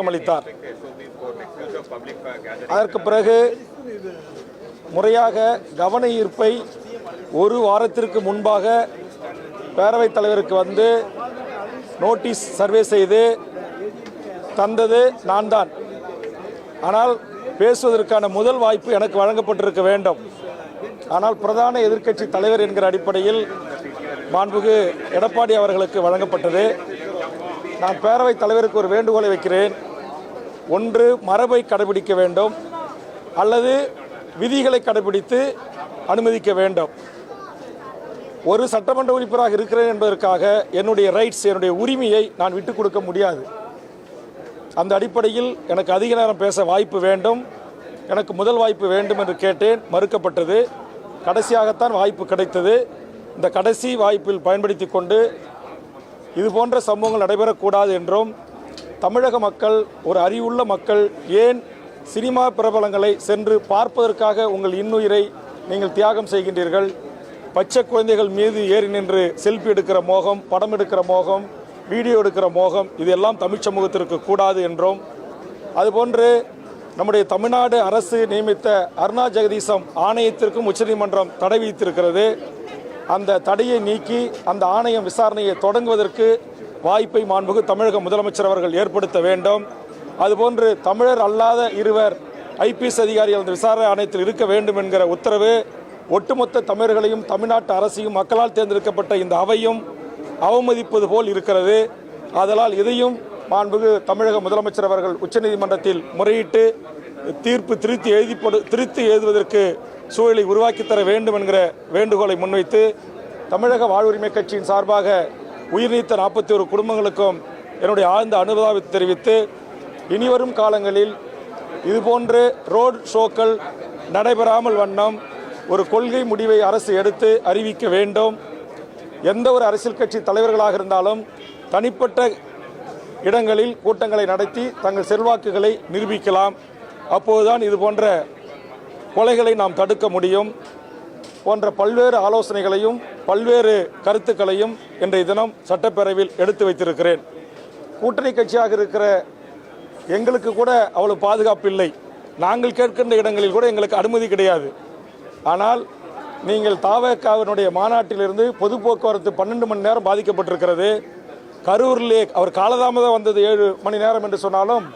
அளித்தார். அதற்கு பிறகு முறையாக கவன ஈர்ப்பை ஒரு வாரத்திற்கு முன்பாக பேரவைத் தலைவருக்கு வந்து நோட்டீஸ் சர்வே செய்து தந்தது நான் தான். ஆனால் பேசுவதற்கான முதல் வாய்ப்பு எனக்கு வழங்கப்பட்டிருக்க வேண்டும். ஆனால் பிரதான எதிர்க்கட்சி தலைவர் என்கிற அடிப்படையில் மாண்புகு எடப்பாடி அவர்களுக்கு வழங்கப்பட்டது. நான் பேரவைத் தலைவருக்கு ஒரு வேண்டுகோளை வைக்கிறேன். ஒன்று மரபை கடைபிடிக்க வேண்டும். அல்லது விதிகளை கடைபிடித்து அனுமதிக்க வேண்டும். ஒரு சட்டமன்ற உறுப்பினராக இருக்கிறேன் என்பதற்காக என்னுடைய ரைட்ஸ் என்னுடைய உரிமையை நான் விட்டுக் கொடுக்க முடியாது. அந்த அடிப்படையில் எனக்கு அதிக நேரம் பேச வாய்ப்பு வேண்டும். எனக்கு முதல் வாய்ப்பு வேண்டும் என்று கேட்டேன். மறுக்கப்பட்டது. கடைசியாகத்தான் வாய்ப்பு கிடைத்தது. இந்த கடைசி வாய்ப்பில் பயன்படுத்தி கொண்டு இது போன்ற சம்பவங்கள் நடைபெறக்கூடாது என்றும் தமிழக மக்கள் ஒரு அறிவுள்ள மக்கள் ஏன் சினிமா பிரபலங்களை சென்று பார்ப்பதற்காக உங்கள் இன்னுயிரை நீங்கள் தியாகம் செய்கின்றீர்கள்? பச்சை குழந்தைகள் மீது ஏறி நின்று செல்ஃபி எடுக்கிற மோகம் படம் எடுக்கிற மோகம் வீடியோ எடுக்கிற மோகம் இதெல்லாம் தமிழ் சமூகத்திற்கு கூடாது என்றும் அதுபோன்று நம்முடைய தமிழ்நாடு அரசு நியமித்த அருணா ஜெகதீசம் ஆணையத்திற்கும் உச்சநீதிமன்றம் தடை விதித்திருக்கிறது. அந்த தடையை நீக்கி அந்த ஆணையம் விசாரணையை தொடங்குவதற்கு வாய்ப்பை மாண்புகு தமிழக முதலமைச்சர் அவர்கள் ஏற்படுத்த வேண்டும். அதுபோன்று தமிழர் அல்லாத இருவர் ஐபிஎஸ் அதிகாரிகள் அந்த விசாரணை ஆணையத்தில் இருக்க வேண்டும் என்கிற உத்தரவு ஒட்டுமொத்த தமிழர்களையும் தமிழ்நாட்டு அரசையும் மக்களால் தேர்ந்தெடுக்கப்பட்ட இந்த அவையும் அவமதிப்பது போல் இருக்கிறது. ஆதலால் இதையும் மாண்புகு தமிழக முதலமைச்சர் அவர்கள் உச்சநீதிமன்றத்தில் முறையிட்டு தீர்ப்பு திருத்தி எழுதி திருத்தி எழுதுவதற்கு சூழலை உருவாக்கி தர வேண்டும் என்கிற வேண்டுகோளை முன்வைத்து தமிழக வாழ்வுரிமை கட்சியின் சார்பாக உயிர்நீத்த நாற்பத்தி ஒரு குடும்பங்களுக்கும் என்னுடைய ஆழ்ந்த அனுபவத்தை தெரிவித்து இனிவரும் காலங்களில் இதுபோன்று ரோட் ஷோக்கள் நடைபெறாமல் வண்ணம் ஒரு கொள்கை முடிவை அரசு எடுத்து அறிவிக்க வேண்டும். எந்த ஒரு அரசியல் கட்சி தலைவர்களாக இருந்தாலும் தனிப்பட்ட இடங்களில் கூட்டங்களை நடத்தி தங்கள் செல்வாக்குகளை நிரூபிக்கலாம். அப்போதுதான் இது போன்ற கொலைகளை நாம் தடுக்க முடியும் போன்ற பல்வேறு ஆலோசனைகளையும் பல்வேறு கருத்துக்களையும் இன்றைய தினம் சட்டப்பேரவையில் எடுத்து வைத்திருக்கிறேன். கூட்டணி கட்சியாக இருக்கிற எங்களுக்கு கூட அவ்வளவு பாதுகாப்பு இல்லை. நாங்கள் கேட்கின்ற இடங்களில் கூட எங்களுக்கு அனுமதி கிடையாது. ஆனால் நீங்கள் தாவக்காவினுடைய மாநாட்டிலிருந்து பொது போக்குவரத்து பன்னெண்டு மணி நேரம் பாதிக்கப்பட்டிருக்கிறது. கரூரிலே அவர் காலதாமதம் வந்தது ஏழு மணி நேரம் என்று சொன்னாலும்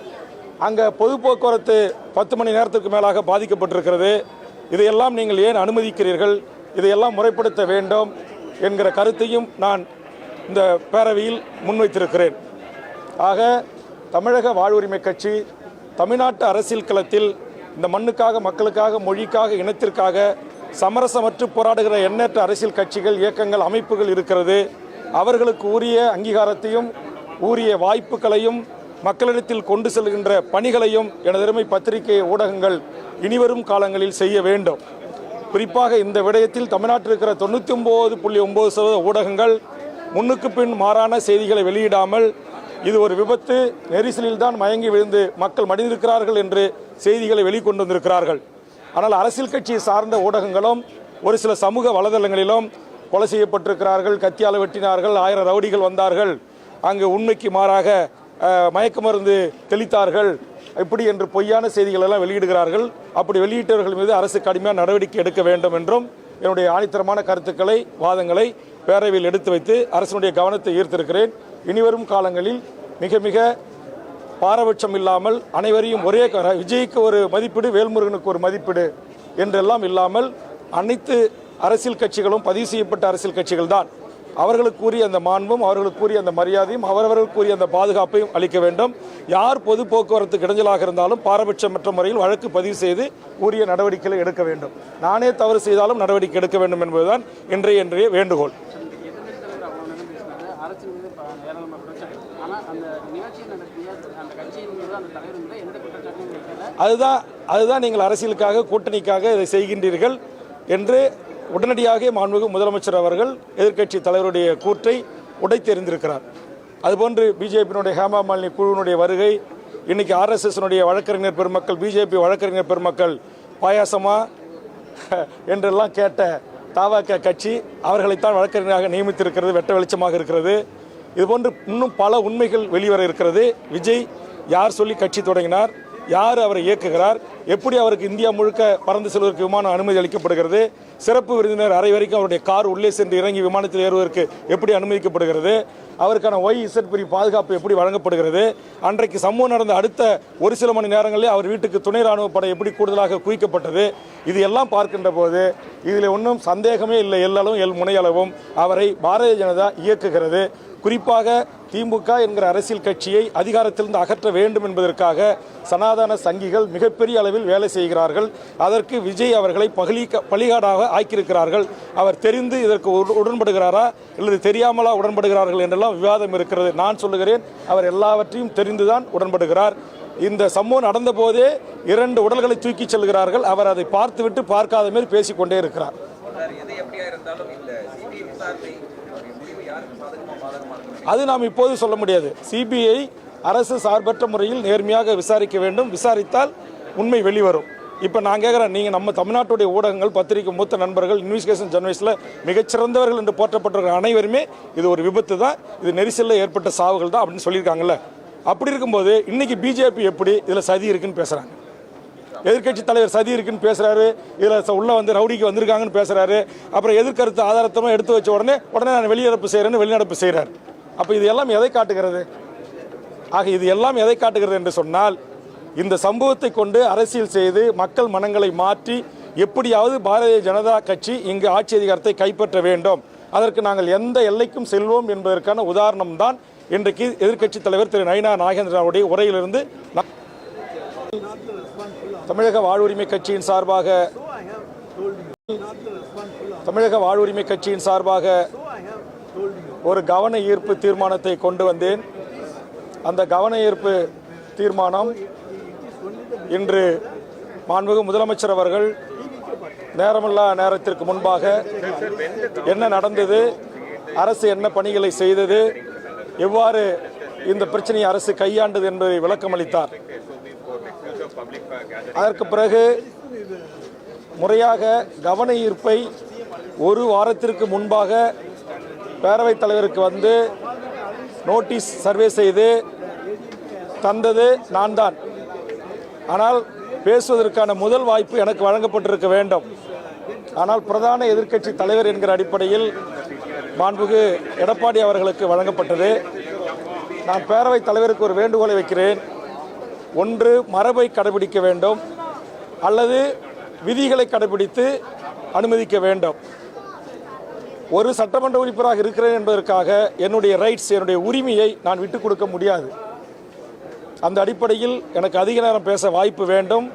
அங்கே பொது போக்குவரத்து பத்து மணி நேரத்துக்கு மேலாக பாதிக்கப்பட்டிருக்கிறது. இதையெல்லாம் நீங்கள் ஏன் அனுமதிக்கிறீர்கள்? இதையெல்லாம் முறைப்படுத்த வேண்டும் என்கிற கருத்தையும் நான் இந்த பேரவையில் முன்வைத்திருக்கிறேன். ஆக தமிழக வாழ்வுரிமை கட்சி தமிழ்நாட்டு அரசியல் களத்தில் இந்த மண்ணுக்காக மக்களுக்காக மொழிக்காக இனத்திற்காக சமரசமற்று போராடுகிற எண்ணற்ற அரசியல் கட்சிகள் இயக்கங்கள் அமைப்புகள் இருக்கிறது. அவர்களுக்கு உரிய அங்கீகாரத்தையும் உரிய வாய்ப்புகளையும் மக்களிடத்தில் கொண்டு செல்கின்ற பணிகளையும் எனதருமை பத்திரிகை ஊடகங்கள் இனிவரும் காலங்களில் செய்ய வேண்டும். குறிப்பாக இந்த விடயத்தில் தமிழ்நாட்டில் இருக்கிற தொண்ணூற்றி ஒம்பது புள்ளி ஒம்பது சதவீத ஊடகங்கள் முன்னுக்கு பின் மாறான செய்திகளை வெளியிடாமல் இது ஒரு விபத்து நெரிசலில் தான் மயங்கி விழுந்து மக்கள் மடிந்திருக்கிறார்கள் என்று செய்திகளை வெளிக்கொண்டு வந்திருக்கிறார்கள். ஆனால் அரசியல் கட்சியை சார்ந்த ஊடகங்களும் ஒரு சில சமூக வலைதளங்களிலும் கொலை செய்யப்பட்டிருக்கிறார்கள் கத்தியால வெட்டினார்கள் ஆயிரம் ரவுடிகள் வந்தார்கள். அங்கு உண்மைக்கு மாறாக மயக்க மருந்து தெளித்தார்கள். இப்படி என்று பொய்யான செய்திகள் எல்லாம் வெளியிடுகிறார்கள். அப்படி வெளியிட்டவர்கள் மீது அரசு கடுமையான நடவடிக்கை எடுக்க வேண்டும் என்றும் என்னுடைய ஆணித்தரமான கருத்துக்களை வாதங்களை பேரவையில் எடுத்து வைத்து அரசினுடைய கவனத்தை ஈர்த்திருக்கிறேன். இனிவரும் காலங்களில் மிக மிக பாரபட்சம் இல்லாமல் அனைவரையும் ஒரே விஜய்க்கு ஒரு மதிப்பீடு வேல்முருகனுக்கு ஒரு மதிப்பீடு என்றெல்லாம் இல்லாமல் அனைத்து அரசியல் கட்சிகளும் பதிவு செய்யப்பட்ட அரசியல் கட்சிகள் தான் அவர்களுக்குரிய அந்த மாண்பும் அவர்களுக்குரிய அந்த மரியாதையும் அவரவர்களுக்குரிய அந்த பாதுகாப்பையும் அளிக்க வேண்டும். யார் பொது போக்குவரத்து இடைஞ்சலாக இருந்தாலும் பாரபட்சமற்ற முறையில் வழக்கு பதிவு செய்து உரிய நடவடிக்கைகளை எடுக்க வேண்டும். நானே தவறு செய்தாலும் நடவடிக்கை எடுக்க வேண்டும் என்பதுதான் இன்றைய இன்றைய வேண்டுகோள். அதுதான் அதுதான் நீங்கள் அரசியலுக்காக கூட்டணிக்காக இதை செய்கின்றீர்கள் என்று உடனடியாக மாண்புமிகு முதலமைச்சர் அவர்கள் எதிர்க்கட்சி தலைவருடைய கூற்றை உடைத்தெறிந்திருக்கிறார். அதுபோன்று பிஜேபியினுடைய ஹேமா மாலினி குழுவினுடைய வருகை இன்னைக்கு ஆர்எஸ்எஸ்னுடைய வழக்கறிஞர் பெருமக்கள் பிஜேபி வழக்கறிஞர் பெருமக்கள் பாயாசமா என்றெல்லாம் கேட்ட தாவக கட்சி அவர்களைத்தான் வழக்கறிஞராக நியமித்திருக்கிறது வெட்ட வெளிச்சமாக இருக்கிறது. இதுபோன்று இன்னும் பல உண்மைகள் வெளிவர இருக்கிறது. விஜய் யார் சொல்லி கட்சி தொடங்கினார் யார் அவரை இயக்குகிறார் எப்படி அவருக்கு இந்தியா முழுக்க பறந்து செல்வதற்கு விமானம் அனுமதி அளிக்கப்படுகிறது சிறப்பு விருந்தினர் அறை வரைக்கும் அவருடைய கார் உள்ளே சென்று இறங்கி விமானத்தில் ஏறுவதற்கு எப்படி அனுமதிக்கப்படுகிறது? அவருக்கான ஒய் இசட் பிரி பாதுகாப்பு எப்படி வழங்கப்படுகிறது? அன்றைக்கு சம்பவம் நடந்த அடுத்த ஒரு சில மணி நேரங்களில் அவர் வீட்டுக்கு துணை ராணுவ படை எப்படி கூடுதலாக குவிக்கப்பட்டது? இது எல்லாம் பார்க்கின்ற போது இதில் ஒன்றும் சந்தேகமே இல்லை. எல்லளவும் எல் முனையளவும் அவரை பாரதிய ஜனதா இயக்குகிறது. குறிப்பாக திமுக என்கிற அரசியல் கட்சியை அதிகாரத்திலிருந்து அகற்ற வேண்டும் என்பதற்காக சனாதன சங்கிகள் மிகப்பெரிய அளவில் வேலை செய்கிறார்கள். அதற்கு விஜய் அவர்களை பகலிக்க பலிகாடாக ஆக்கியிருக்கிறார்கள். அவர் தெரிந்து இதற்கு உட- உடன்படுகிறாரா? அல்லது தெரியாமலா உடன்படுகிறார்கள் என்றெல்லாம் விவாதம் இருக்கிறது. நான் சொல்லுகிறேன் அவர் எல்லாவற்றையும் தெரிந்துதான் உடன்படுகிறார். இந்த சம்பவம் நடந்த போதே இரண்டு உடல்களை தூக்கிச் செல்கிறார்கள். அவர் அதை பார்த்துவிட்டு பார்க்காத மாரி பேசிக்கொண்டே இருக்கிறார் சார் எது எப்படியா இருந்தாலும் இந்த சிபிஐ விசாரணை முடிவு யாருக்கு சாதகமா பாதகமா இருக்கும் அது நாம் இப்போது சொல்ல முடியாது. சிபிஐ அரசு சார்பற்ற முறையில் நேர்மையாக விசாரிக்க வேண்டும். விசாரித்தால் உண்மை வெளிவரும். இப்போ நான் கேட்குறேன் நீங்கள் நம்ம தமிழ்நாட்டுடைய ஊடகங்கள் பத்திரிகை மூத்த நண்பர்கள் இன்வெஸ்டிகேஷன் ஜெர்னலிஸ்டில் மிகச்சிறந்தவர்கள் என்று போற்றப்பட்டிருக்கிற அனைவருமே இது ஒரு விபத்து தான். இது நெரிசலில் ஏற்பட்ட சாவுகள் தான் அப்படின்னு சொல்லியிருக்காங்கல்ல. அப்படி இருக்கும்போது இன்றைக்கி பிஜேபி எப்படி இதில் சதி இருக்குன்னு பேசுகிறாங்க எதிர்க்கட்சி தலைவர் சதி இருக்குன்னு பேசுகிறாரு இதில் உள்ளே வந்து ரவுடிக்கு வந்திருக்காங்கன்னு பேசுகிறாரு அப்புறம் எதிர்கருத்து ஆதாரத்தமாக எடுத்து வச்ச உடனே உடனே நான் வெளிநடப்பு செய்கிறேன்னு வெளிநடப்பு செய்கிறார் அப்போ இது எல்லாம் எதை காட்டுகிறது? ஆக இது எல்லாம் எதை காட்டுகிறது என்று சொன்னால் இந்த சம்பவத்தை கொண்டு அரசியல் செய்து மக்கள் மனங்களை மாற்றி எப்படியாவது பாரதிய ஜனதா கட்சி இங்கு ஆட்சி அதிகாரத்தை கைப்பற்ற வேண்டும். அதற்கு நாங்கள் எந்த எல்லைக்கும் செல்வோம் என்பதற்கான உதாரணம் தான் இன்றைக்கு எதிர்க்கட்சி தலைவர் திரு நயினா நாகேந்திரனுடைய உரையிலிருந்து தமிழக வாழ்வுரிமை கட்சியின் சார்பாக தமிழக வாழ்வுரிமை கட்சியின் சார்பாக ஒரு கவன ஈர்ப்பு தீர்மானத்தை கொண்டு வந்தேன். அந்த கவன ஈர்ப்பு தீர்மானம் இன்று மாண்புகு முதலமைச்சர் அவர்கள் நேரமில்லா நேரத்திற்கு முன்பாக என்ன நடந்தது அரசு என்ன பணிகளை செய்தது எவ்வாறு இந்த பிரச்சனையை அரசு கையாண்டது என்பதை விளக்கமளித்தார் அதற்கு பிறகு முறையாக கவன ஈர்ப்பை ஒரு வாரத்திற்கு முன்பாக பேரவைத் தலைவருக்கு வந்து நோட்டீஸ் சர்வே செய்து தந்தது நான் தான் ஆனால் பேசுவதற்கான முதல் வாய்ப்பு எனக்கு வழங்கப்பட்டிருக்க வேண்டும். ஆனால் பிரதான எதிர்க்கட்சி தலைவர் என்கிற அடிப்படையில் மாண்புகு எடப்பாடி அவர்களுக்கு வழங்கப்பட்டது. நான் பேரவைத் தலைவருக்கு ஒரு வேண்டுகோளை வைக்கிறேன். ஒன்று மரபை கடைபிடிக்க வேண்டும். அல்லது விதிகளை கடைபிடித்து அனுமதிக்க வேண்டும். ஒரு சட்டமன்ற உறுப்பினராக இருக்கிறேன் என்பதற்காக என்னுடைய ரைட்ஸ் என்னுடைய உரிமையை நான் விட்டுக் கொடுக்க முடியாது. அந்த அடிப்படையில் எனக்கு அதிக நேரம் பேச வாய்ப்பு வேண்டும்.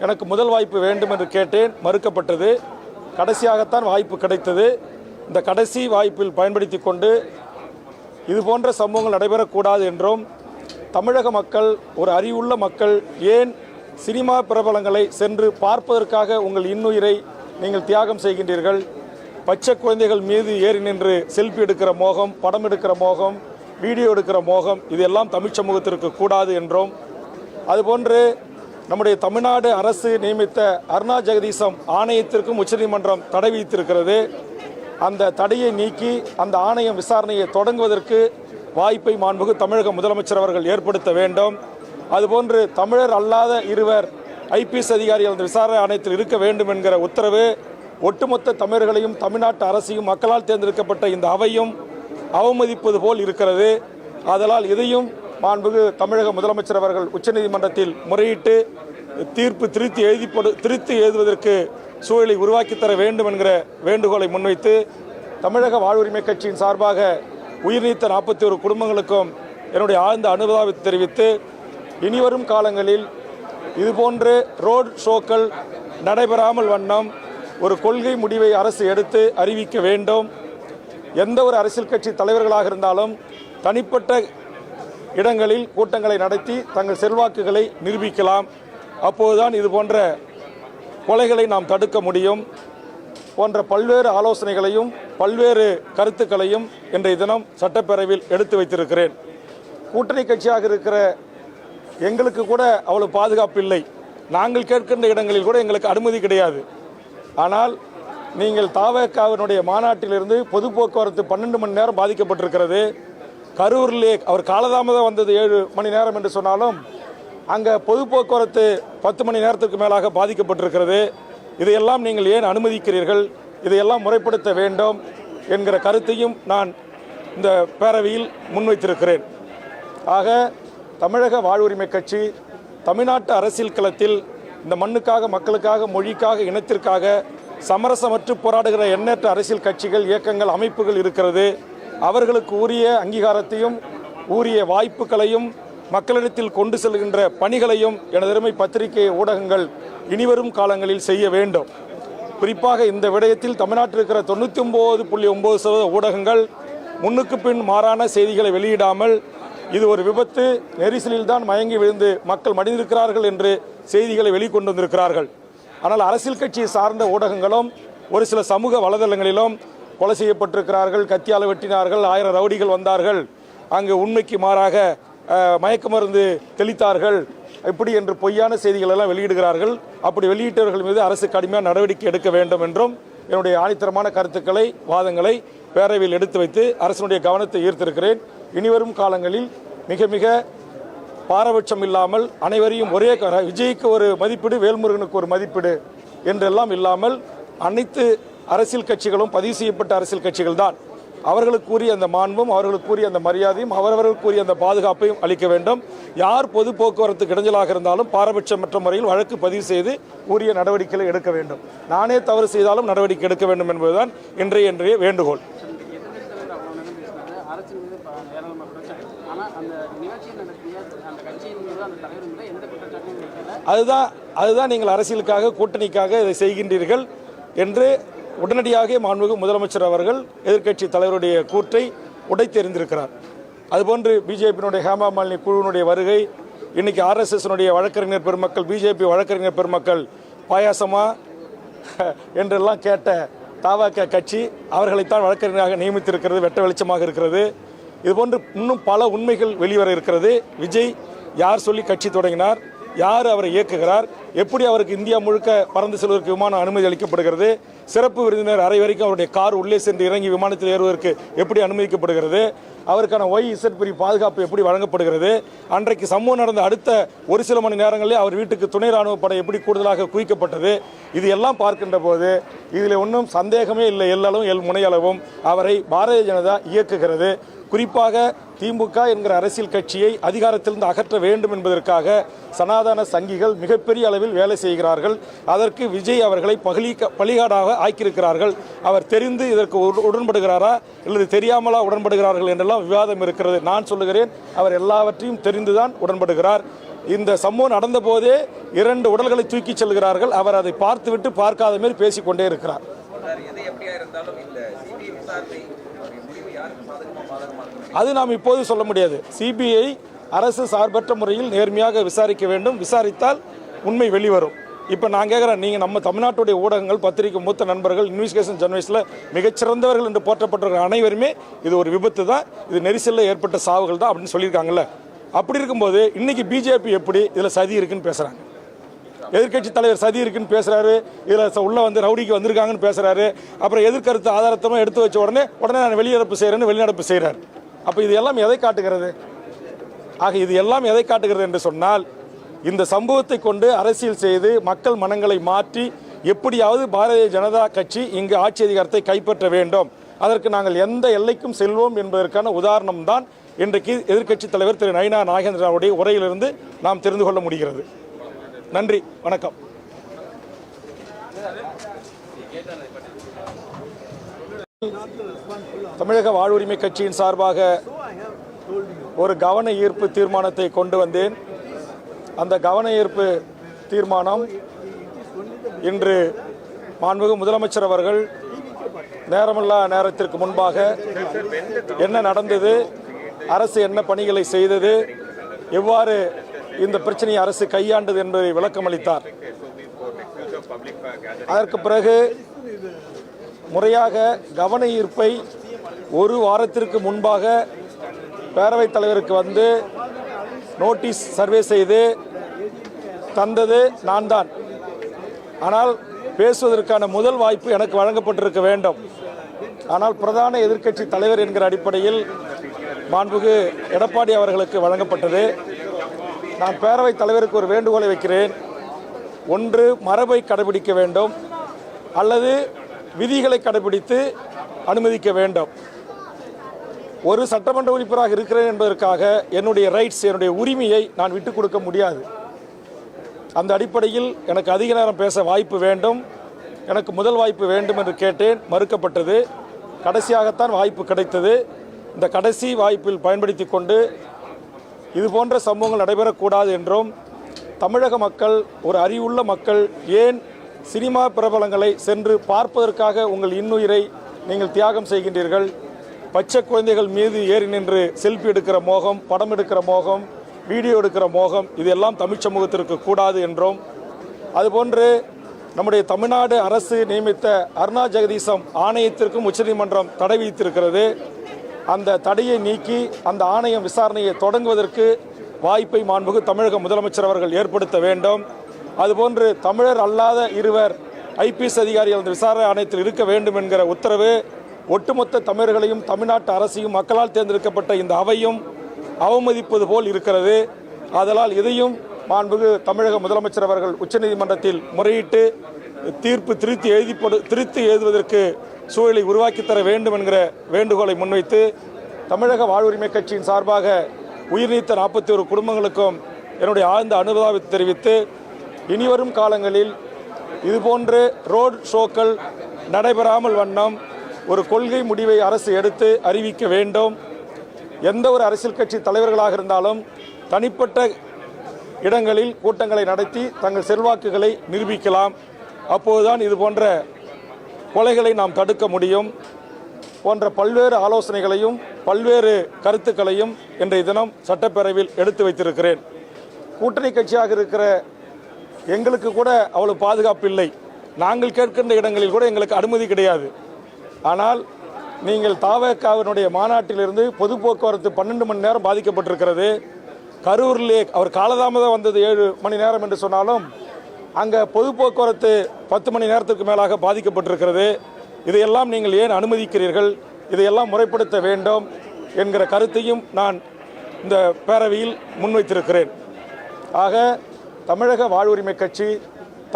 எனக்கு முதல் வாய்ப்பு வேண்டும் என்று கேட்டேன் மறுக்கப்பட்டது. கடைசியாகத்தான் வாய்ப்பு கிடைத்தது. இந்த கடைசி வாய்ப்பில் பயன்படுத்தி கொண்டு இது போன்ற சம்பவங்கள் நடைபெறக்கூடாது என்றும் தமிழக மக்கள் ஒரு அறிவுள்ள மக்கள் ஏன் சினிமா பிரபலங்களை சென்று பார்ப்பதற்காக உங்கள் இன்னுயிரை நீங்கள் தியாகம் செய்கின்றீர்கள்? பச்சை குழந்தைகள் மீது ஏறி நின்று செல்ஃபி எடுக்கிற மோகம் படம் எடுக்கிற மோகம் வீடியோ எடுக்கிற மோகம் இதெல்லாம் தமிழ் சமூகத்திற்கு கூடாது என்றும். அதுபோன்று நம்முடைய தமிழ்நாடு அரசு நியமித்த அருணா ஜெகதீசம் ஆணையத்திற்கும் உச்சநீதிமன்றம் தடை விதித்திருக்கிறது. அந்த தடையை நீக்கி அந்த ஆணையம் விசாரணையை தொடங்குவதற்கு வாய்ப்பை மாண்புகு தமிழக முதலமைச்சர் அவர்கள் ஏற்படுத்த வேண்டும். அதுபோன்று தமிழர் அல்லாத இருவர் ஐபிஎஸ் அதிகாரிகள் அந்த விசாரணை ஆணையத்தில் இருக்க வேண்டும் என்கிற உத்தரவு ஒட்டுமொத்த தமிழர்களையும் தமிழ்நாட்டு அரசையும் மக்களால் தேர்ந்தெடுக்கப்பட்ட இந்த அவையும் அவமதிப்பது போல் இருக்கிறது. ஆதலால் இதையும் மாண்புகு தமிழக முதலமைச்சர் அவர்கள் உச்சநீதிமன்றத்தில் முறையிட்டு தீர்ப்பு திருத்தி எழுதிப்படு திருத்தி எழுதுவதற்கு சூழலை உருவாக்கி தர வேண்டும் என்கிற வேண்டுகோளை முன்வைத்து தமிழக வாழ்வுரிமை கட்சியின் சார்பாக உயிர்நீத்த நாற்பத்தி ஒரு குடும்பங்களுக்கும் என்னுடைய ஆழ்ந்த அனுதாபத்தை தெரிவித்து இனிவரும் காலங்களில் இதுபோன்று ரோட் ஷோக்கள் நடைபெறாமல் வண்ணம் ஒரு கொள்கை முடிவை அரசு எடுத்து அறிவிக்க வேண்டும். எந்த ஒரு அரசியல் கட்சி தலைவர்களாக இருந்தாலும் தனிப்பட்ட இடங்களில் கூட்டங்களை நடத்தி தங்கள் செல்வாக்குகளை நிரூபிக்கலாம். அப்போதுதான் இது போன்ற கொலைகளை நாம் தடுக்க முடியும். போன்ற பல்வேறு ஆலோசனைகளையும் பல்வேறு கருத்துக்களையும் இன்றைய தினம் சட்டப்பேரவையில் எடுத்து வைத்திருக்கிறேன். கூட்டணி கட்சியாக இருக்கிற எங்களுக்கு கூட அவ்வளவு பாதுகாப்பு இல்லை. நாங்கள் கேட்கின்ற இடங்களில் கூட எங்களுக்கு அனுமதி கிடையாது. ஆனால் நீங்கள் தாவக்காவினுடைய மாநாட்டிலிருந்து பொது போக்குவரத்து பன்னெண்டு மணி நேரம் பாதிக்கப்பட்டிருக்கிறது. கரூர்லே அவர் காலதாமதம் வந்தது ஏழு மணி நேரம் என்று சொன்னாலும் அங்கே பொது போக்குவரத்து பத்து மணி நேரத்துக்கு மேலாக பாதிக்கப்பட்டிருக்கிறது. இதையெல்லாம் நீங்கள் ஏன் அனுமதிக்கிறீர்கள்? இதையெல்லாம் முறைப்படுத்த வேண்டும் என்கிற கருத்தையும் நான் இந்த பேரவையில் முன்வைத்திருக்கிறேன். ஆக தமிழக வாழ்வுரிமை கட்சி தமிழ்நாட்டு அரசியல் களத்தில் இந்த மண்ணுக்காக மக்களுக்காக மொழிக்காக இனத்திற்காக சமரசமற்று போராடுகிற எண்ணற்ற அரசியல் கட்சிகள் இயக்கங்கள் அமைப்புகள் இருக்கிறது. அவர்களுக்கு உரிய அங்கீகாரத்தையும் உரிய வாய்ப்புகளையும் மக்களிடத்தில் கொண்டு செல்கின்ற பணிகளையும் எனதருமை பத்திரிகை ஊடகங்கள் இனிவரும் காலங்களில் செய்ய வேண்டும். குறிப்பாக இந்த விடயத்தில் தமிழ்நாட்டில் இருக்கிற தொண்ணூற்றி ஒம்பது புள்ளி ஒம்பது சதவீத ஊடகங்கள் முன்னுக்கு பின் மாறான செய்திகளை வெளியிடாமல் இது ஒரு விபத்து. நெரிசலில் தான் மயங்கி விழுந்து மக்கள் மடிந்திருக்கிறார்கள் என்று செய்திகளை வெளிக்கொண்டு வந்திருக்கிறார்கள். ஆனால் அரசியல் கட்சியை சார்ந்த ஊடகங்களும் ஒரு சில சமூக வலைதளங்களிலும் கொலை செய்யப்பட்டிருக்கிறார்கள் கத்தியால் வெட்டினார்கள் ஆயிரம் ரவுடிகள் வந்தார்கள். அங்கு உண்மைக்கு மாறாக மயக்க மருந்து தெளித்தார்கள். இப்படி என்று பொய்யான செய்திகள் எல்லாம் வெளியிடுகிறார்கள். அப்படி வெளியிட்டவர்கள் மீது அரசு கடுமையான நடவடிக்கை எடுக்க வேண்டும் என்றும் என்னுடைய ஆணித்தரமான கருத்துக்களை வாதங்களை பேரவையில் எடுத்து வைத்து அரசினுடைய கவனத்தை ஈர்த்திருக்கிறேன். இனிவரும் காலங்களில் மிக மிக பாரபட்சம் இல்லாமல் அனைவரையும் ஒரே விஜய்க்கு ஒரு மதிப்பீடு வேல்முருகனுக்கு ஒரு மதிப்பீடு என்றெல்லாம் இல்லாமல் அனைத்து அரசியல் கட்சிகளும் பதிவு செய்யப்பட்ட அரசியல் கட்சிகள் தான். அவர்களுக்குரிய அந்த மாண்பும் அவர்களுக்குரிய அந்த மரியாதையும் அவரவர்களுக்குரிய அந்த பாதுகாப்பையும் அளிக்க வேண்டும். யார் பொது போக்குவரத்து இடைஞ்சலாக இருந்தாலும் பாரபட்சமற்ற முறையில் வழக்கு பதிவு செய்து உரிய நடவடிக்கைகளை எடுக்க வேண்டும். நானே தவறு செய்தாலும் நடவடிக்கை எடுக்க வேண்டும் என்பதுதான் இன்றைய இன்றைய வேண்டுகோள் எதிர்க்கட்சி தலைவர் அவ்வளோ நேரம் பேசினாரு அரசின் மீது ப- ஏராளமான குற்றச்சாட்டு ஆனால் அந்த நிகழ்ச்சியை நடத்திய அந்த கட்சியின் மீது அந்த தலைவர் மீது எந்த குற்றச்சாட்டையும் வைக்கல அதுதான் அதுதான் நீங்கள் அரசியலுக்காக கூட்டணிக்காக இதை செய்கின்றீர்கள் என்று உடனடியாக மாண்புமிகு முதலமைச்சர் அவர்கள் எதிர்க்கட்சி தலைவருடைய கூற்றை உடைத்தெறிந்திருக்கிறார் அதுபோன்று பிஜேபியினுடைய ஹேமா மாலினி குழுவினுடைய வருகை இன்னைக்கு ஆர்எஸ்எஸ்னுடைய வழக்கறிஞர் பெருமக்கள் பிஜேபி வழக்கறிஞர் பெருமக்கள் பாயாசமா என்றெல்லாம் கேட்ட தாவக கட்சி அவர்களைத்தான் வழக்கறிஞராக நியமித்திருக்கிறது வெட்ட வெளிச்சமாக இருக்கிறது. இதுபோன்று இன்னும் பல உண்மைகள் வெளிவர இருக்கிறது. விஜய் யார் சொல்லி கட்சி தொடங்கினார்? யார் அவரை இயக்குகிறார்? எப்படி அவருக்கு இந்தியா முழுக்க பறந்து செல்வதற்கு விமானம் அனுமதி அளிக்கப்படுகிறது? சிறப்பு விருந்தினர் அறை வரைக்கும் அவருடைய கார் உள்ளே சென்று இறங்கி விமானத்தில் ஏறுவதற்கு எப்படி அனுமதிக்கப்படுகிறது? அவருக்கான ஒய் இசட் பிரி பாதுகாப்பு எப்படி வழங்கப்படுகிறது? அன்றைக்கு சம்பவம் நடந்த அடுத்த ஒரு சில மணி நேரங்களில் அவர் வீட்டுக்கு துணை ராணுவ படை எப்படி கூடுதலாக குவிக்கப்பட்டது? இது எல்லாம் பார்க்கின்ற போது இதில் ஒன்றும் சந்தேகமே இல்லை. எல்லளவும் எல் முனையளவும் அவரை பாரதிய ஜனதா இயக்குகிறது. குறிப்பாக திமுக என்கிற அரசியல் கட்சியை அதிகாரத்திலிருந்து அகற்ற வேண்டும் என்பதற்காக சனாதன சங்கிகள் மிகப்பெரிய அளவில் வேலை செய்கிறார்கள். அதற்கு விஜய் அவர்களை பகலி பலிகாடாக ஆக்கியிருக்கிறார்கள். அவர் தெரிந்து இதற்கு உடன்படுகிறாரா? அல்லது தெரியாமலா உடன்படுகிறார்கள் என்றெல்லாம் விவாதம் இருக்கிறது. நான் சொல்லுகிறேன் அவர் எல்லாவற்றையும் தெரிந்துதான் உடன்படுகிறார். இந்த சம்பவம் நடந்த போதே இரண்டு உடல்களை தூக்கிச் செல்கிறார்கள். அவர் அதை பார்த்துவிட்டு பார்க்காத மாதிரி பேசிக்கொண்டே இருக்கிறார். அது நாம் இப்போது சொல்ல முடியாது. சிபிஐ அரசு சார்பற்ற முறையில் நேர்மையாக விசாரிக்க வேண்டும். விசாரித்தால் உண்மை வெளிவரும். இப்போ நான் கேட்குறேன் நீங்கள் நம்ம தமிழ்நாட்டுடைய ஊடகங்கள் பத்திரிகை மூத்த நண்பர்கள் இன்வெஸ்டிகேஷன் ஜெர்னலிஸ்டில் மிகச்சிறந்தவர்கள் என்று போற்றப்பட்டிருக்கிற அனைவருமே இது ஒரு விபத்து தான். இது நெரிசலில் ஏற்பட்ட சாவுகள் தான் அப்படின்னு சொல்லியிருக்காங்கல்ல. அப்படி இருக்கும்போது இன்றைக்கி பிஜேபி எப்படி இதில் சதி இருக்குன்னு பேசுகிறாங்க எதிர்க்கட்சி தலைவர் சதி இருக்குன்னு பேசுகிறாரு இதில் உள்ளே வந்து ரவுடிக்கு வந்திருக்காங்கன்னு பேசுகிறாரு அப்புறம் எதிர்கருத்து ஆதாரத்தமாக எடுத்து வச்ச உடனே உடனே நான் வெளிநடப்பு செய்கிறேன்னு வெளிநடப்பு செய்கிறார் அப்போ இது எல்லாம் எதை காட்டுகிறது? ஆக இது எல்லாம் எதை காட்டுகிறது என்று சொன்னால் இந்த சம்பவத்தை கொண்டு அரசியல் செய்து மக்கள் மனங்களை மாற்றி எப்படியாவது பாரதிய ஜனதா கட்சி இங்கு ஆட்சி அதிகாரத்தை கைப்பற்ற வேண்டும். அதற்கு நாங்கள் எந்த எல்லைக்கும் செல்வோம் என்பதற்கான உதாரணம் தான் இன்றைக்கு எதிர்க்கட்சி தலைவர் திரு நயினா நாகேந்திராவுடைய உரையிலிருந்து நாம் தெரிந்து கொள்ள முடிகிறது. நன்றி வணக்கம். தமிழக வாழ்வுரிமை கட்சியின் சார்பாக ஒரு கவன ஈர்ப்பு தீர்மானத்தை கொண்டு வந்தேன். அந்த கவன ஈர்ப்பு தீர்மானம் இன்று மாண்புமிகு முதலமைச்சர் அவர்கள் நேரமில்லா நேரத்திற்கு முன்பாக என்ன நடந்தது அரசு என்ன பணிகளை செய்தது எவ்வாறு இந்த பிரச்சனையை அரசு கையாண்டது என்பதை விளக்கமளித்தார் அதற்கு பிறகு முறையாக கவன ஈர்ப்பை ஒரு வாரத்திற்கு முன்பாக பேரவைத் தலைவருக்கு வந்து நோட்டீஸ் சர்வே செய்து தந்தது நான் தான் ஆனால் பேசுவதற்கான முதல் வாய்ப்பு எனக்கு வழங்கப்பட்டிருக்க வேண்டும். ஆனால் பிரதான எதிர்க்கட்சி தலைவர் என்கிற அடிப்படையில் மாண்புகு எடப்பாடி அவர்களுக்கு வழங்கப்பட்டது. நான் பேரவைத் தலைவருக்கு ஒரு வேண்டுகோளை வைக்கிறேன். ஒன்று மரபை கடைபிடிக்க வேண்டும். அல்லது விதிகளை கடைபிடித்து அனுமதிக்க வேண்டும். ஒரு சட்டமன்ற உறுப்பினராக இருக்கிறேன் என்பதற்காக என்னுடைய ரைட்ஸ் என்னுடைய உரிமையை நான் விட்டுக் கொடுக்க முடியாது. அந்த அடிப்படையில் எனக்கு அதிக நேரம் பேச வாய்ப்பு வேண்டும். எனக்கு முதல் வாய்ப்பு வேண்டும் என்று கேட்டேன். மறுக்கப்பட்டது. கடைசியாகத்தான் வாய்ப்பு கிடைத்தது. இந்த கடைசி வாய்ப்பில் பயன்படுத்தி கொண்டு இது போன்ற சம்பவங்கள் நடைபெறக்கூடாது என்றும் தமிழக மக்கள் ஒரு அறிவுள்ள மக்கள் ஏன் சினிமா பிரபலங்களை சென்று பார்ப்பதற்காக உங்கள் இன்னுயிரை நீங்கள் தியாகம் செய்கின்றீர்கள்? பச்சை குழந்தைகள் மீது ஏறி நின்று செல்ஃபி எடுக்கிற மோகம் படம் எடுக்கிற மோகம் வீடியோ எடுக்கிற மோகம் இதெல்லாம் தமிழ் சமூகத்திற்கு கூடாது என்றும். அதுபோன்று நம்முடைய தமிழ்நாடு அரசு நியமித்த அருணா ஜெகதீசம் ஆணையத்திற்கும் உச்சநீதிமன்றம் தடை விதித்திருக்கிறது. அந்த தடையை நீக்கி அந்த ஆணையம் விசாரணையை தொடங்குவதற்கு வாய்ப்பை மாண்புகு தமிழக முதலமைச்சர் அவர்கள் ஏற்படுத்த வேண்டும். அதுபோன்று தமிழர் அல்லாத இருவர் ஐபிஎஸ் அதிகாரிகள் அந்த விசாரணை ஆணையத்தில் இருக்க வேண்டும் என்கிற உத்தரவு ஒட்டுமொத்த தமிழர்களையும் தமிழ்நாட்டு அரசையும் மக்களால் தேர்ந்தெடுக்கப்பட்ட இந்த அவையும் அவமதிப்பது போல் இருக்கிறது. ஆதலால் இதையும் மாண்புகு தமிழக முதலமைச்சர் அவர்கள் உச்சநீதிமன்றத்தில் முறையிட்டு தீர்ப்பு திருத்தி எழுதி திருத்தி எழுதுவதற்கு சூழலை உருவாக்கி தர வேண்டும் என்கிற வேண்டுகோளை முன்வைத்து தமிழக வாழ்வுரிமை கட்சியின் சார்பாக உயிர்நீத்த நாற்பத்தி ஒரு குடும்பங்களுக்கும் என்னுடைய ஆழ்ந்த அனுதாபத்தை தெரிவித்து இனிவரும் காலங்களில் இதுபோன்று ரோட் ஷோக்கள் நடைபெறாமல் வண்ணம் ஒரு கொள்கை முடிவை அரசு எடுத்து அறிவிக்க வேண்டும். எந்த ஒரு அரசியல் கட்சி தலைவர்களாக இருந்தாலும் தனிப்பட்ட இடங்களில் கூட்டங்களை நடத்தி தங்கள் செல்வாக்குகளை நிரூபிக்கலாம். அப்போதுதான் இது போன்ற கொலைகளை நாம் தடுக்க முடியும். போன்ற பல்வேறு ஆலோசனைகளையும் பல்வேறு கருத்துக்களையும் இன்றைய தினம் சட்டப்பேரவையில் எடுத்து வைத்திருக்கிறேன். கூட்டணி கட்சியாக இருக்கிற எங்களுக்கு கூட அவ்வளவு பாதுகாப்பு இல்லை. நாங்கள் கேட்கின்ற இடங்களில் கூட எங்களுக்கு அனுமதி கிடையாது. ஆனால் நீங்கள் தாவக்காவினுடைய மாநாட்டிலிருந்து பொது போக்குவரத்து பன்னெண்டு மணி நேரம் பாதிக்கப்பட்டிருக்கிறது. கரூரிலே அவர் காலதாமதம் வந்தது ஏழு மணி நேரம் என்று சொன்னாலும் அங்கே பொது போக்குவரத்து பத்து மணி நேரத்திற்கு மேலாக பாதிக்கப்பட்டிருக்கிறது. இதையெல்லாம் நீங்கள் ஏன் அனுமதிக்கிறீர்கள்? இதையெல்லாம் முறைப்படுத்த வேண்டும் என்கிற கருத்தையும் நான் இந்த பேரவையில் முன்வைத்திருக்கிறேன். ஆக தமிழக வாழ்வுரிமை கட்சி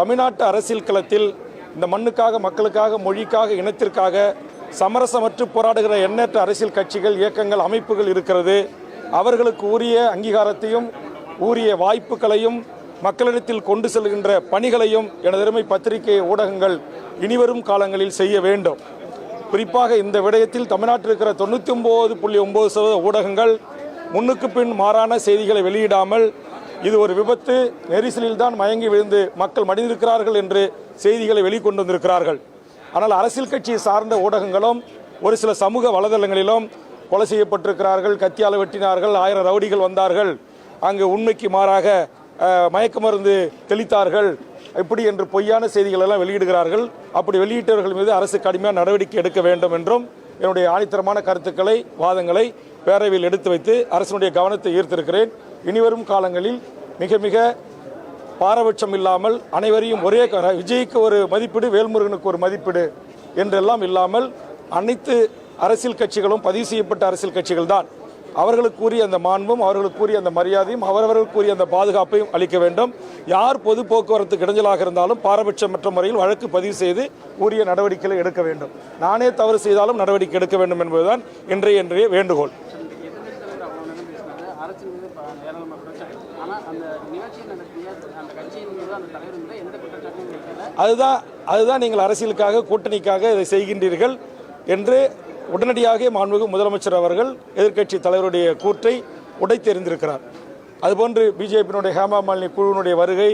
தமிழ்நாட்டு அரசியல் களத்தில் இந்த மண்ணுக்காக மக்களுக்காக மொழிக்காக இனத்திற்காக சமரசமற்று போராடுகிற எண்ணற்ற அரசியல் கட்சிகள் இயக்கங்கள் அமைப்புகள் இருக்கிறது. அவர்களுக்கு உரிய அங்கீகாரத்தையும் உரிய வாய்ப்புகளையும் மக்களிடத்தில் கொண்டு செல்கின்ற பணிகளையும் எனதருமை பத்திரிகை ஊடகங்கள் இனிவரும் காலங்களில் செய்ய வேண்டும். குறிப்பாக இந்த விடயத்தில் தமிழ்நாட்டில் இருக்கிற தொண்ணூற்றி ஒம்பது புள்ளி ஒம்பது சதவீத ஊடகங்கள் முன்னுக்கு பின் மாறான செய்திகளை வெளியிடாமல் இது ஒரு விபத்து. நெரிசலில் தான் மயங்கி விழுந்து மக்கள் மடிந்திருக்கிறார்கள் என்று செய்திகளை வெளிக்கொண்டு வந்திருக்கிறார்கள். ஆனால் அரசியல் கட்சியை சார்ந்த ஊடகங்களும் ஒரு சில சமூக வலைதளங்களிலும் கொலை செய்யப்பட்டிருக்கிறார்கள் கத்தியால் வெட்டினார்கள் ஆயிரம் ரவுடிகள் வந்தார்கள் அங்கு உண்மைக்கு மாறாக மயக்க மருந்து தெளித்தார்கள் இப்படி என்று பொய்யான செய்திகள் எல்லாம் வெளியிடுகிறார்கள். அப்படி வெளியிட்டவர்கள் மீது அரசு கடுமையான நடவடிக்கை எடுக்க வேண்டும் என்றும் என்னுடைய ஆணித்தரமான கருத்துக்களை வாதங்களை பேரவையில் எடுத்து வைத்து அரசினுடைய கவனத்தை ஈர்த்திருக்கிறேன். இனிவரும் காலங்களில் மிக மிக பாரபட்சம் இல்லாமல் அனைவரையும் ஒரே விஜய்க்கு ஒரு மதிப்பீடு வேல்முருகனுக்கு ஒரு மதிப்பீடு என்றெல்லாம் இல்லாமல் அனைத்து அரசியல் கட்சிகளும் பதிவு செய்யப்பட்ட அரசியல் கட்சிகள் தான். அவர்களுக்குரிய அந்த மாண்பும் அவர்களுக்குரிய அந்த மரியாதையும் அவரவர்களுக்குரிய அந்த பாதுகாப்பையும் அளிக்க வேண்டும். யார் பொது போக்குவரத்து இடைஞ்சலாக இருந்தாலும் பாரபட்சமற்ற முறையில் வழக்கு பதிவு செய்து உரிய நடவடிக்கைகளை எடுக்க வேண்டும். நானே தவறு செய்தாலும் நடவடிக்கை எடுக்க வேண்டும் என்பதுதான் இன்றைய இன்றைய வேண்டுகோள் எதிர்க்கட்சி தலைவர் அவ்வளோ நேரம் பேசினாரு அரசின் மீது ப- ஏராளமாக குற்றச்சாட்டு ஆனால் அந்த நிகழ்ச்சியை நடத்திய அந்த கட்சியின் மீது அந்த தலைவர் மீது எந்த குற்றச்சாட்டும் வைக்கல அதுதான் அதுதான் நீங்கள் அரசியலுக்காக கூட்டணிக்காக இதை செய்கின்றீர்கள் என்று உடனடியாக மாண்புமிகு முதலமைச்சர் அவர்கள் எதிர்க்கட்சி தலைவருடைய கூற்றை உடைத்தெறிந்திருக்கிறார். அதுபோன்று பிஜேபியினுடைய ஹேமா மாலினி குழுவினுடைய வருகை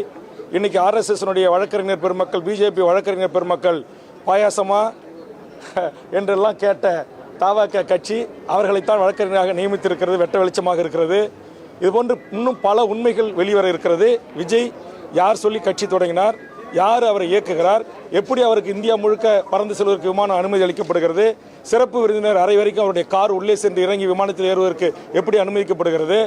இன்னைக்கு ஆர்எஸ்எஸ்னுடைய வழக்கறிஞர் பெருமக்கள் பிஜேபி வழக்கறிஞர் பெருமக்கள் பாயாசமா என்றெல்லாம் கேட்ட தாவக கட்சி அவர்களைத்தான் வழக்கறிஞராக நியமித்திருக்கிறது வெட்ட வெளிச்சமாக இருக்கிறது. இதுபோன்று இன்னும் பல உண்மைகள் வெளிவர இருக்கிறது. விஜய் யார் சொல்லி கட்சி தொடங்கினார்? யார் அவரை இயக்குகிறார்? எப்படி அவருக்கு இந்தியா முழுக்க பறந்து செல்வதற்கு விமானம் அனுமதி அளிக்கப்படுகிறது? சிறப்பு விருந்தினர் அறை வரைக்கும் அவருடைய கார் உள்ளே சென்று இறங்கி விமானத்தில் ஏறுவதற்கு எப்படி அனுமதிக்கப்படுகிறது?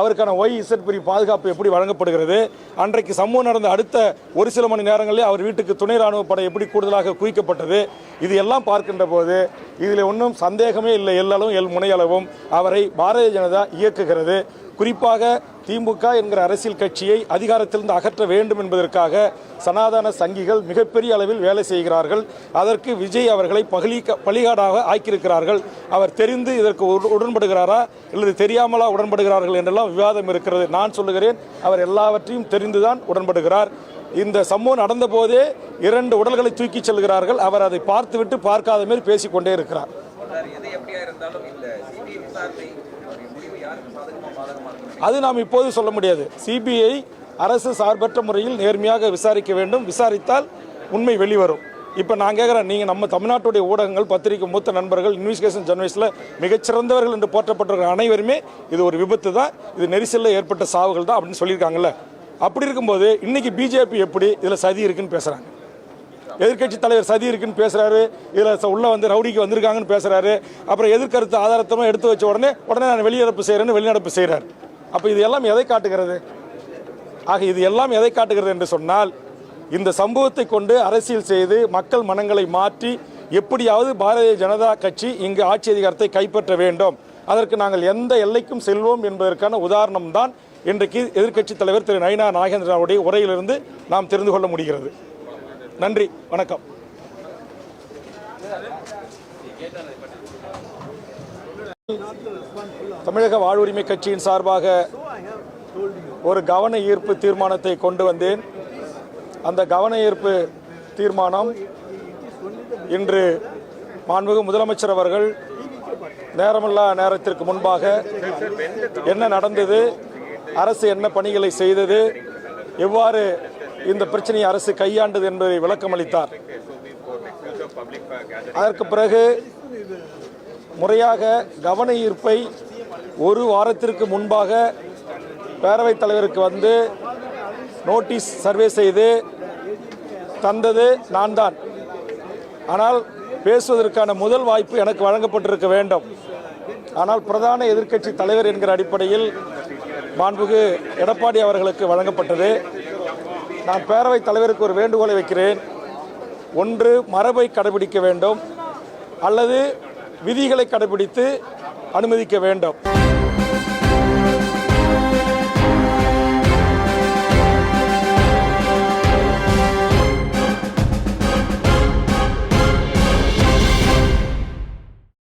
அவருக்கான ஒய் இசட் பிரி பாதுகாப்பு எப்படி வழங்கப்படுகிறது? அன்றைக்கு சம்பவம் நடந்த அடுத்த ஒரு சில மணி நேரங்களில் அவர் வீட்டுக்கு துணை ராணுவ படை எப்படி கூடுதலாக குவிக்கப்பட்டது? இது எல்லாம் பார்க்கின்ற போது இதில் ஒன்றும் சந்தேகமே இல்லை. எல்லளவும் எல் முனையளவும் அவரை பாரதிய ஜனதா இயக்குகிறது. குறிப்பாக திமுக என்கிற அரசியல் கட்சியை அதிகாரத்திலிருந்து அகற்ற வேண்டும் என்பதற்காக சனாதன சங்கிகள் மிகப்பெரிய அளவில் வேலை செய்கிறார்கள். அதற்கு விஜய் அவர்களை பகலி பலிகாடாக ஆக்கியிருக்கிறார்கள். அவர் தெரிந்து இதற்கு உட- உடன்படுகிறாரா? அல்லது தெரியாமலா உடன்படுகிறார்கள் என்றெல்லாம் விவாதம் இருக்கிறது. நான் சொல்லுகிறேன் அவர் எல்லாவற்றையும் தெரிந்துதான் உடன்படுகிறார். இந்த சம்பவம் நடந்தபோதே இரண்டு உடல்களை தூக்கிச் செல்கிறார்கள். அவர் அதை பார்த்துவிட்டு பார்க்காத மாரி பேசிக்கொண்டே இருக்கிறார் சார் எது எப்படியா இருந்தாலும் இந்த சிபிஐ விசாரணை அவருடைய முடிவு யாருக்கு சாதகமா பாதகமா இருக்கணும் அது நாம் இப்போது சொல்ல முடியாது. சிபிஐ அரசு சார்பற்ற முறையில் நேர்மையாக விசாரிக்க வேண்டும். விசாரித்தால் உண்மை வெளிவரும். இப்போ நான் கேட்குறேன் நீங்கள் நம்ம தமிழ்நாட்டுடைய ஊடகங்கள் பத்திரிகை மூத்த நண்பர்கள் இன்வெஸ்டிகேஷன் ஜெர்னலிஸ்டில் மிகச்சிறந்தவர்கள் என்று போற்றப்பட்டிருக்கிற அனைவருமே இது ஒரு விபத்து தான். இது நெரிசலில் ஏற்பட்ட சாவுகள் தான் அப்படின்னு சொல்லியிருக்காங்கல்ல. அப்படி இருக்கும்போது இன்னைக்கு பிஜேபி எப்படி இதில் சதி இருக்குன்னு பேசுகிறாங்க எதிர்க்கட்சி தலைவர் சதி இருக்குன்னு பேசுறாரு. இதில் உள்ள வந்து ரவுடிக்கு வந்திருக்காங்கன்னு பேசுறாரு. அப்புறம் எதிர்கருத்து ஆதாரத்தமாக எடுத்து வச்ச உடனே உடனே நான் வெளிநடப்பு செய்கிறேன்னு வெளிநடப்பு செய்கிறார் அப்போ இது எல்லாம் எதை காட்டுகிறது? ஆக இது எல்லாம் எதை காட்டுகிறது என்று சொன்னால் இந்த சம்பவத்தை கொண்டு அரசியல் செய்து மக்கள் மனங்களை மாற்றி எப்படியாவது பாரதிய ஜனதா கட்சி இங்கு ஆட்சி அதிகாரத்தை கைப்பற்ற வேண்டும். அதற்கு நாங்கள் எந்த எல்லைக்கும் செல்வோம் என்பதற்கான உதாரணம் தான் இன்றைக்கு எதிர்க்கட்சி தலைவர் திரு நயினா நாகேந்திராவுடைய உரையிலிருந்து நாம் தெரிந்து கொள்ள முடிகிறது. நன்றி வணக்கம். தமிழக வாழ்வுரிமை கட்சியின் சார்பாக ஒரு கவன ஈர்ப்பு தீர்மானத்தை கொண்டு வந்தேன். அந்த கவன ஈர்ப்பு தீர்மானம் இன்று மாண்புமிகு முதலமைச்சர் அவர்கள் நேரமில்லா நேரத்திற்கு முன்பாக என்ன நடந்தது அரசு என்ன பணிகளை செய்தது எவ்வாறு இந்த பிரச்சனையை அரசு கையாண்டது என்பதை விளக்கமளித்தார் அதற்கு பிறகு முறையாக கவன ஈர்ப்பை ஒரு வாரத்திற்கு முன்பாக பேரவைத் தலைவருக்கு வந்து நோட்டீஸ் சர்வே செய்து தந்தது நான் தான் ஆனால் பேசுவதற்கான முதல் வாய்ப்பு எனக்கு வழங்கப்பட்டிருக்க வேண்டும். ஆனால் பிரதான எதிர்க்கட்சி தலைவர் என்கிற அடிப்படையில் மாண்புகு எடப்பாடி அவர்களுக்கு வழங்கப்பட்டது. நான் பேரவைத் தலைவருக்கு ஒரு வேண்டுகோளை வைக்கிறேன். ஒன்று மரபை கடைபிடிக்க வேண்டும். அல்லது விதிகளை கடைபிடித்து அனுமதிக்க வேண்டும்.